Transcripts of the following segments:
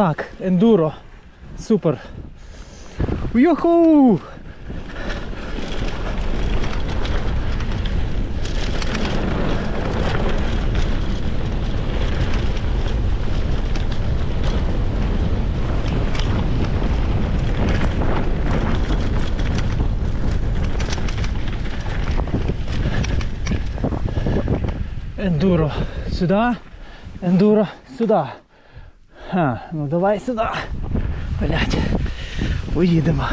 Так, ендуро. Супер. Йоху! Ендуро сюди, ендуро сюди. Ха, ну давай сюди. Блять. Поїдемо.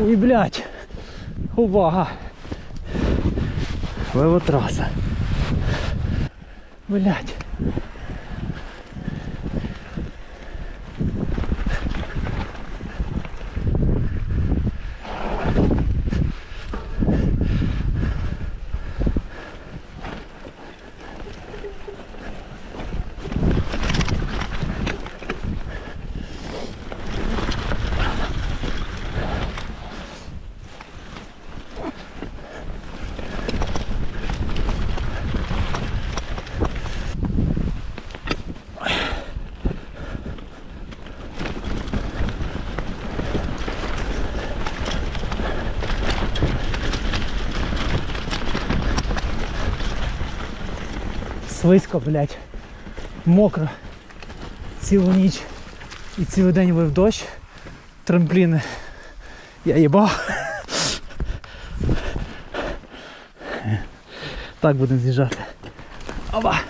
Ой, блядь. Увага. Левотраса. Блять. Слизько, блядь. Мокро. Цілу ніч і цілий день вив дощ. Трампліни. Я їбав. Так будемо з'їжджати. Оба.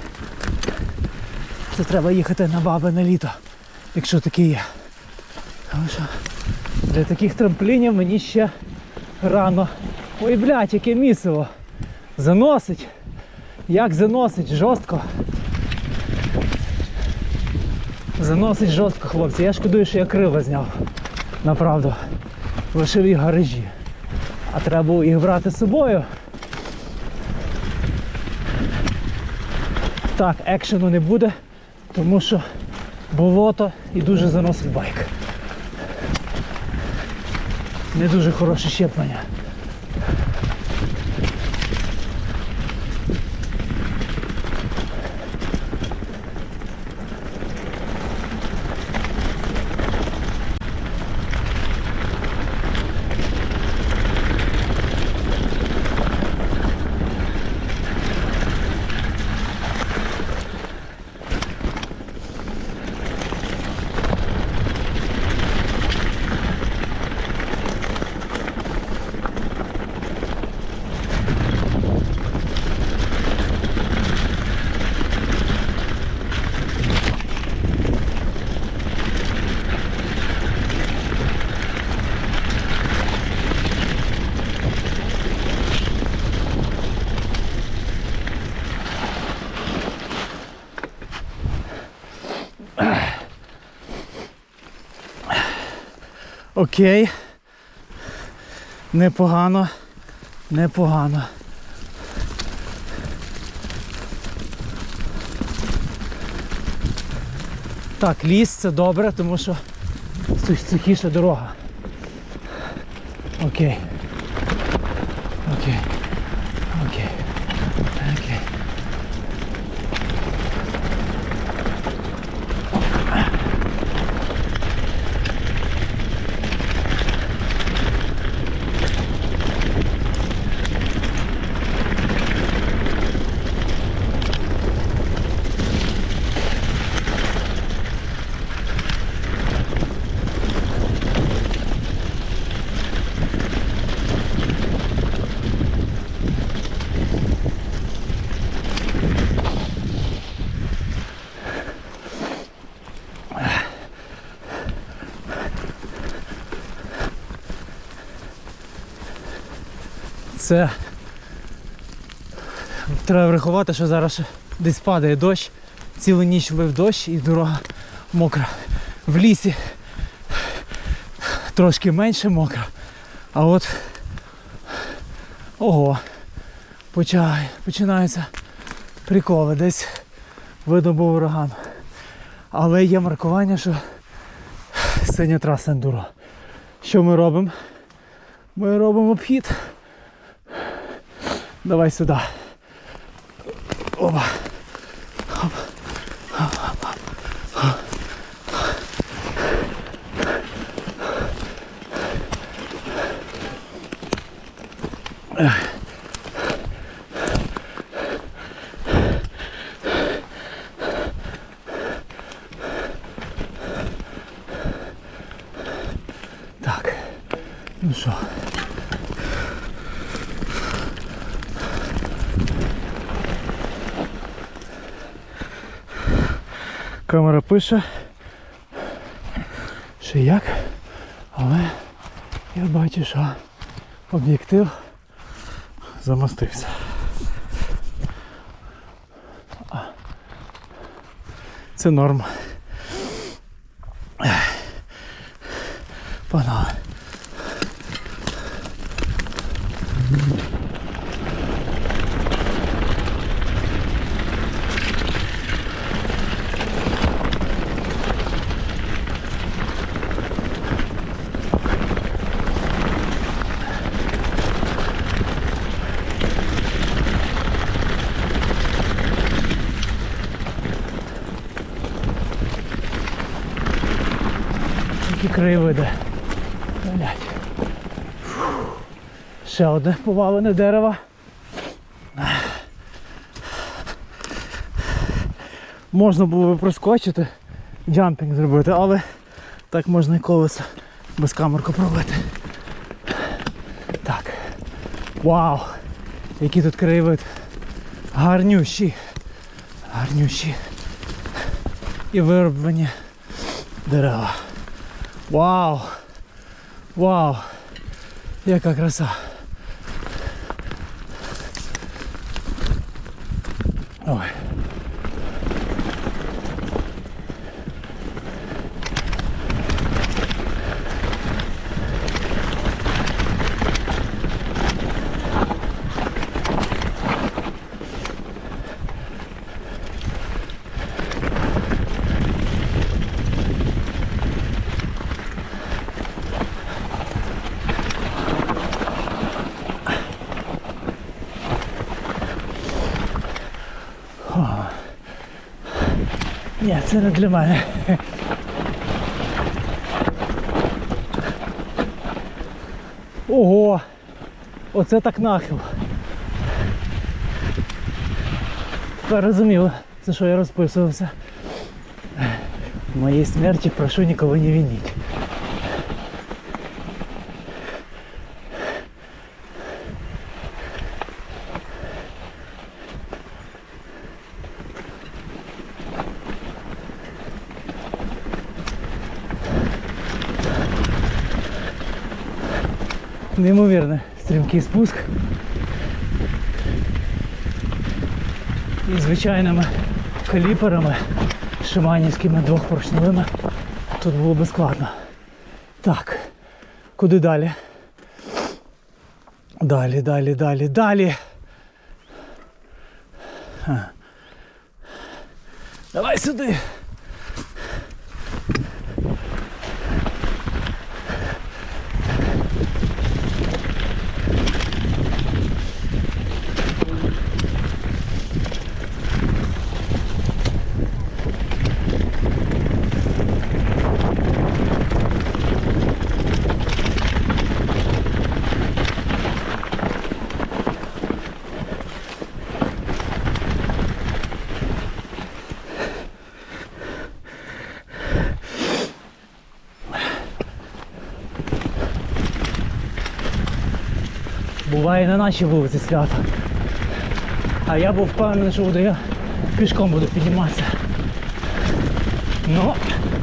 Це треба їхати на бабине літо, якщо таке є. Тому що для таких трамплінів мені ще рано. Ой, блядь, яке місиво. Заносить. Як заносить жорстко. Заносить жорстко, хлопці. Я шкодую, що я криво зняв. Направду. Лишив їх в гаражі. А треба було їх брати з собою. Так, екшену не буде, тому що болото і дуже заносить байк. Не дуже хороше щеплення. Окей. Непогано. Непогано. Так, ліс це добре, тому що сух- сухіша дорога. Окей. Окей. Окей. Це треба врахувати, що зараз десь падає дощ, цілу ніч лив дощ і дорога мокра. В лісі трошки менше мокра. А от ого, починає, починаються приколи. Десь видно був ураган. Але є маркування, що синя траса ендуро. Що ми робимо? Ми робимо обхід. Давай сюди. Опа. Так. Ну що? Камера пише. Ще як, але я бачу, що об'єктив замостився. Це норма. Погнали. Які краєвиди. Блять. Ще одне повалене дерево. Можна було би проскочити, джампінг зробити, але так можна і колесо без камерку пробити. Так. Вау! Який тут краєвид. Гарнющі. Гарнющі. І вироблені дерева. Вау! Вау! Яка краса! Ой. Це не для мене. Ого! Оце так нахил. Тепер розумів, за що я розписувався. В моїй смерті прошу нікого не виніть. Неймовірно, стрімкий спуск. І звичайними каліперами шиманівськими двохпоршневими тут було би складно. Так, куди далі? Далі, далі, далі, далі. Давай сюди. Буває на нашій вулиці свято. А я був впевнений, що буду я пішком буду підніматися. Ну. Куда?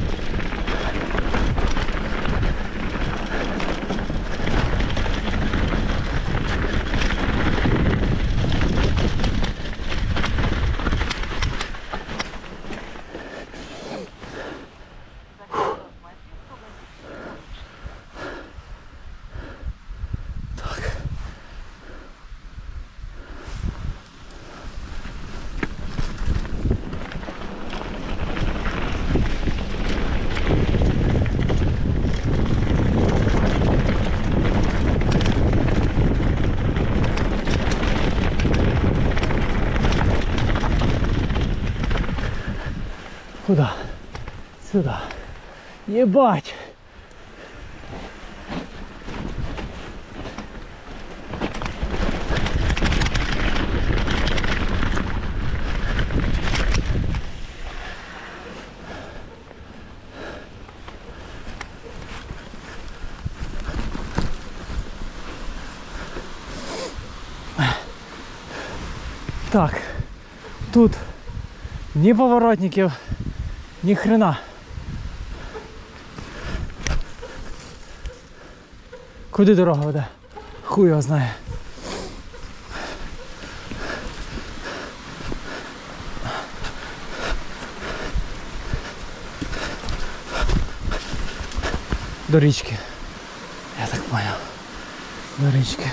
Сюда. Ебать! Так, тут ні поворотників, ні хрена. Куди дорога веде? Хуй його знає. До річки. Я так понял. До річки.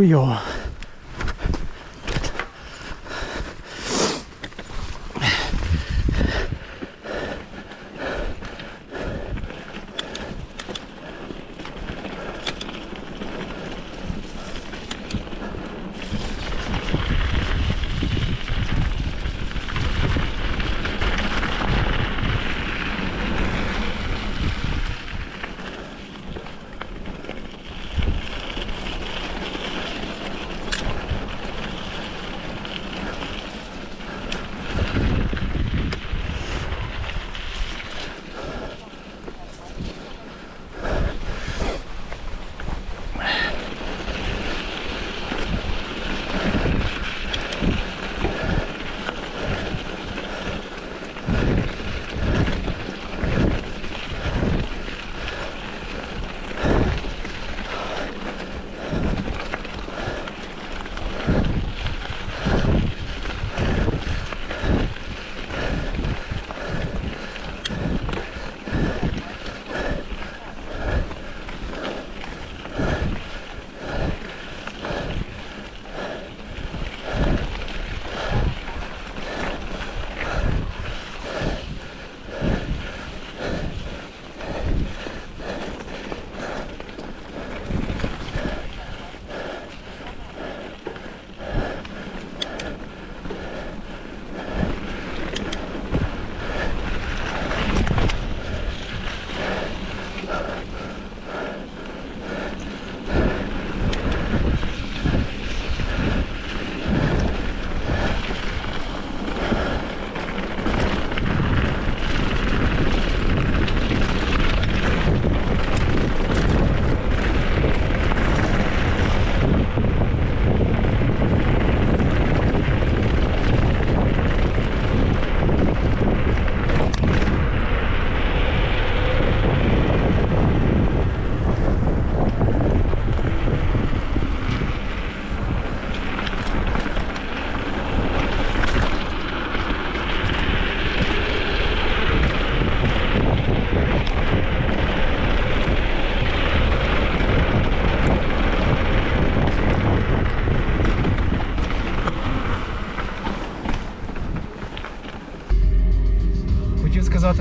we are.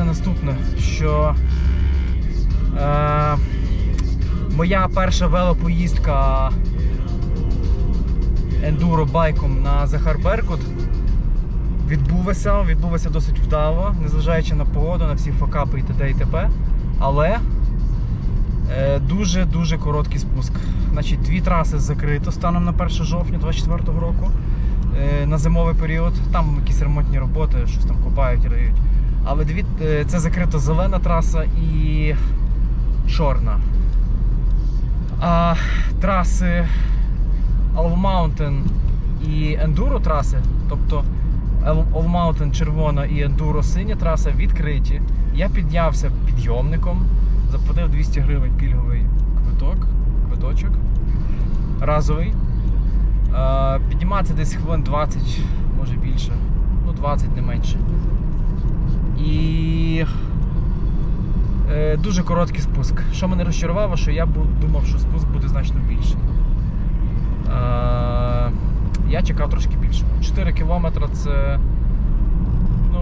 Наступне, що е, моя перша велопоїздка ендуро байком на Захар Беркут відбулася, відбулася досить вдало, незважаючи на погоду, на всі факапи і т.д. і т.п. Але е, дуже-дуже короткий спуск. Значить, дві траси закрито станом на 1 жовтня 2024 року е, на зимовий період. Там якісь ремонтні роботи, щось там копають, риють. Але е, це закрита зелена траса і чорна. А траси Elf Mountain і Enduro траси, тобто Elf Mountain червона і Enduro синя траса відкриті. Я піднявся підйомником, заплатив 200 гривень пільговий квиток, квиточок разовий. Підніматися десь хвилин 20, може більше. Ну, 20 не менше. І е, дуже короткий спуск. Що мене розчарувало, що я думав, що спуск буде значно більший. Е, я чекав трошки більше. 4 кілометри це ну,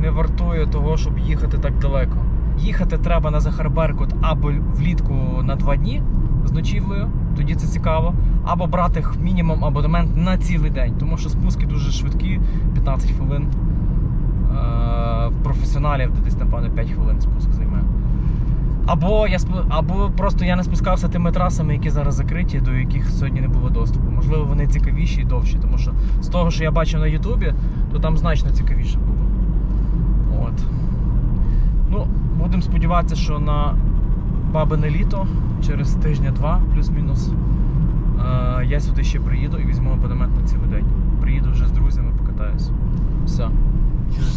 не вартує того, щоб їхати так далеко. Їхати треба на Захарберкут або влітку на 2 дні з ночівлею, тоді це цікаво, або брати мінімум абонемент на цілий день, тому що спуски дуже швидкі, 15 хвилин. Е, В професіоналів де десь, напевно, 5 хвилин спуск займе. Або, я або просто я не спускався тими трасами, які зараз закриті, до яких сьогодні не було доступу. Можливо, вони цікавіші і довші, тому що з того, що я бачив на Ютубі, то там значно цікавіше було. От. Ну, будемо сподіватися, що на бабине літо через тижня-два, плюс-мінус, е, я сюди ще приїду і візьму абонемент на цілий день. Приїду вже з друзями, покатаюсь. Все.